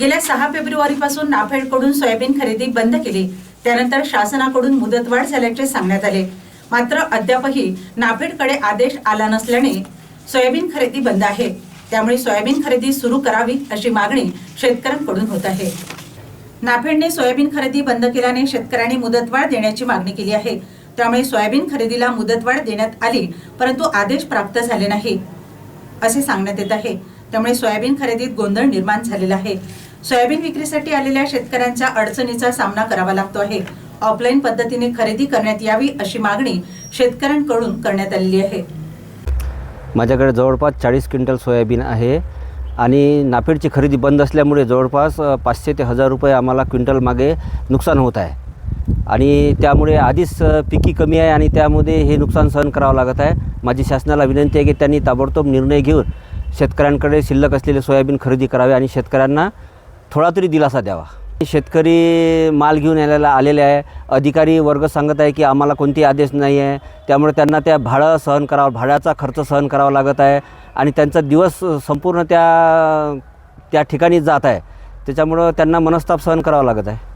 गेल्या सहा फेब्रुवारीपासून नाफेडकडून सोयाबीन खरेदी बंद केली. त्यानंतर शासनाकडून मुदतवाढ झाल्याचे सांगण्यात आले. मात्र अद्यापही नाफेडकडे आदेश आला नसल्याने सोयाबीन खरेदी बंद आहे. त्यामुळे सोयाबीन खरेदी सुरू करावी अशी मागणी शेतकऱ्यांकडून होत आहे. नाफेडने सोयाबीन खरेदी बंद केल्याने शेतकऱ्यांनी मुदतवाढ देण्याची मागणी केली आहे. त्यामुळे सोयाबीन खरेदीला मुदतवाढ देण्यात आली परंतु आदेश प्राप्त झाले नाही असे सांगण्यात येत आहे. त्यामुळे सोयाबीन खरेदीत गोंधळ निर्माण झालेला आहे. सोयाबीन विक्रीसाठी आलेल्या शेतकऱ्यांच्या अडचणीचा सामना करावा लागतो आहे. ऑफलाईन पद्धतीने खरेदी करण्यात यावी अशी मागणी शेतकऱ्यांकडून करण्यात आलेली आहे. माझ्याकडे जवळपास चाळीस क्विंटल सोयाबीन आहे आणि नाफेडची खरेदी बंद असल्यामुळे जवळपास पाचशे ते हजार रुपये आम्हाला क्विंटल मागे नुकसान होत आहे. आणि त्यामुळे आधीच पिकी कमी आहे आणि त्यामध्ये हे नुकसान सहन करावं लागत आहे. माझी शासनाला विनंती आहे की त्यांनी ताबडतोब निर्णय घेऊन शेतकऱ्यांकडे शिल्लक असलेले सोयाबीन खरेदी करावे आणि शेतकऱ्यांना थोडा तरी दिलासा द्यावा. शेतकरी माल घेऊन यायला आलेले आहे. अधिकारी वर्ग सांगत आहे की आम्हाला कोणतेही आदेश नाही आहे. त्यामुळे त्यांना त्या भाडं सहन करावं भाड्याचा खर्च सहन करावा लागत आहे. आणि त्यांचा दिवस संपूर्ण त्या त्या ठिकाणी जात आहे. त्याच्यामुळं त्यांना मनस्ताप सहन करावा लागत आहे.